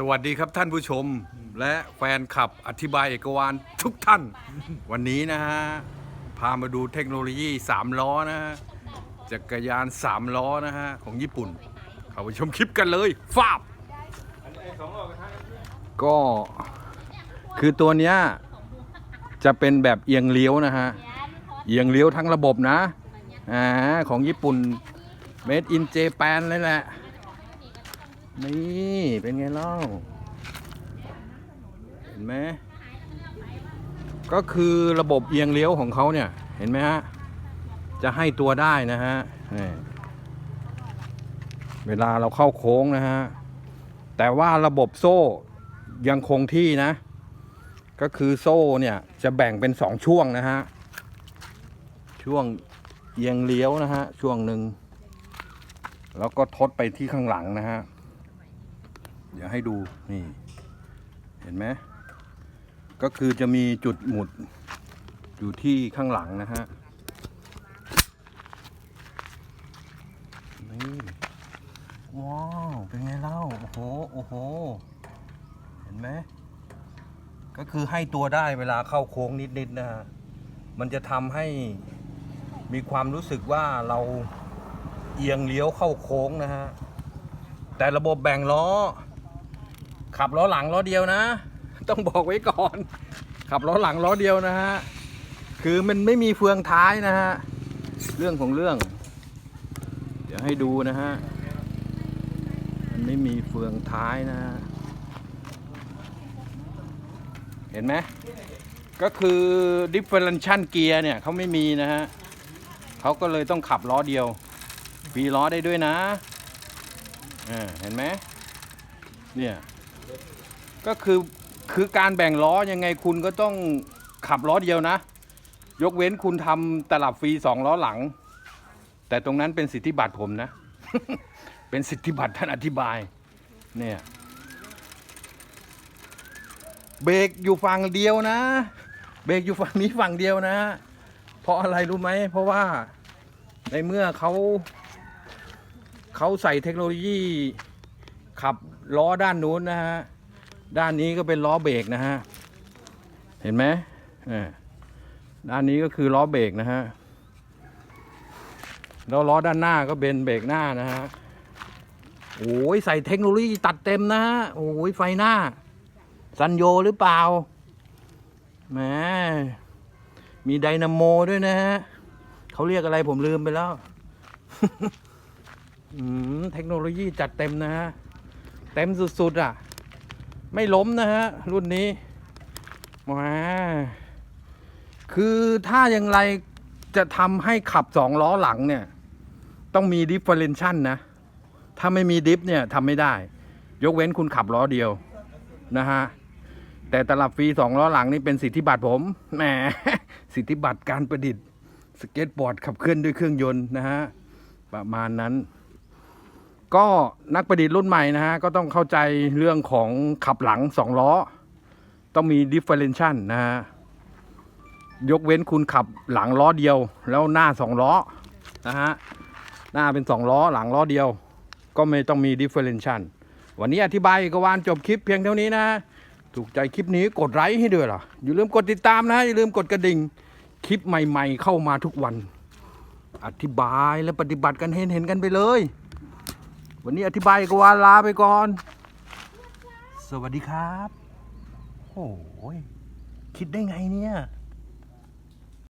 สวัสดีครับท่านผู้ชมและแฟนคลับอธิบายเอกวานทุกท่าน วันนี้นะฮะ พามาดูเทคโนโลยี 3 ล้อนะฮะ จักรยาน 3 ล้อนะฮะ ของญี่ปุ่น เข้าไปชมคลิปกันเลยฟาบก็คือตัวเนี้ย จะเป็นแบบเอียงเลี้ยวนะฮะ เอียงเลี้ยวทั้งระบบนะอ่าของญี่ปุ่น made in Japan เลยแหละ นี่เป็นไงเล่า เห็นไหมก็คือระบบเอียงเลี้ยวของเขาเนี่ย เห็นไหมฮะ จะให้ตัวได้นะฮะนี่เวลาเราเข้าโค้งนะฮะ แต่ว่าระบบโซ่ยังคงที่นะ ก็คือโซ่เนี่ยจะแบ่งเป็นสองช่วงนะฮะ ช่วงเอียงเลี้ยวนะฮะ ช่วงหนึ่ง แล้วก็ทดไปที่ข้างหลังนะฮะ เดี๋ยวให้ดูนี่ เห็นไหมก็คือจะมีจุดหมุดอยู่ที่ข้างหลังนะฮะนี่ว้าวเป็นไงเล่าโอ้โหโอ้โหเห็นไหมก็คือให้ตัวได้เวลาเข้าโค้งนิดๆนะฮะมันจะทำให้มีความรู้สึกว่าเราเอียงเลี้ยวเข้าโค้งนะฮะ แต่ระบบแบ่งล้อ ขับล้อหลังล้อเดียวนะ ต้องบอกไว้ก่อน ขับล้อหลังล้อเดียวนะฮะคือมันไม่มีเฟืองท้ายนะฮะเรื่องของเรื่อง เดี๋ยวให้ดูนะฮะมันไม่มีเฟืองท้ายนะฮะเห็นไหมก็คือ differential gear เนี่ยเขาไม่มีนะฮะเขาก็เลยต้องขับล้อเดียวฟรีล้อได้ด้วยนะอ่าเห็นไหมเนี่ย ก็คือคือการแบ่งล้อยังไงคุณก็ต้องขับล้อเดียวนะ ยกเว้นคุณทำตลับฟรีสองล้อหลัง แต่ตรงนั้นเป็นสิทธิบัตรผมนะ เป็นสิทธิบัตรท่านอธิบายเนี่ยเบรกอยู่ฝั่งเดียวนะ เบรกอยู่ฝั่งนี้ฝั่งเดียวนะ เพราะอะไรรู้ไหม เพราะว่าในเมื่อเขาเขาใส่เทคโนโลยีขับล้อด้านนู้นนะฮะ ด้านนี้ก็เป็นล้อเบรกนะฮะ เห็นไหมด้านนี้ก็คือล้อเบรกนะฮะ แล้วล้อด้านหน้าก็เป็นเบรกหน้านะฮะ โอ้ยใส่เทคโนโลยีตัดเต็มนะฮะ โอ้ยไฟหน้า ซันโยหรือเปล่า แหม มีไดนาโมด้วยนะฮะเขาเรียกอะไรผมลืมไปแล้วอืมเทคโนโลยีจัดเต็มนะฮะ เต็มสุด ๆ อะ ไม่ล้มนะฮะ รุ่นนี้มาคือถ้าอย่างไรจะทำให้ขับสองล้อหลังเนี่ย ต้องมีดิฟเฟอเรนชันนะ ถ้าไม่มีดิฟเนี่ยทำไม่ได้ ยกเว้นคุณขับล้อเดียวนะฮะ แต่ตลับฟรีสองล้อหลังนี่เป็นสิทธิบัตรผม แหม สิทธิบัตรการประดิษฐ์ สเก็ตบอร์ดขับเคลื่อนด้วยเครื่องยนต์นะฮะ ประมาณนั้น ก็นักประดิษฐ์รุ่นใหม่นะฮะ ก็ต้องเข้าใจเรื่องของขับหลังสองล้อ ต้องมี differential นะฮะ ยกเว้นคุณขับหลังล้อเดียว แล้วหน้าสองล้อนะฮะ หน้าเป็นสองล้อหลังล้อเดียว ก็ไม่ต้องมี differential วันนี้อธิบายกวานจบคลิปเพียงเท่านี้นะ ถูกใจคลิปนี้กดไลค์ให้ด้วยล่ะอย่าลืมกดติดตามนะ อย่าลืมกดกระดิ่งคลิปใหม่ ๆ เข้ามาทุกวัน อธิบายและปฏิบัติกันเห็นเห็นๆกันไปเลย วันนี้อธิบายก็วาลาไปก่อน สวัสดีครับ โอ้ยคิดได้ไงเนี่ย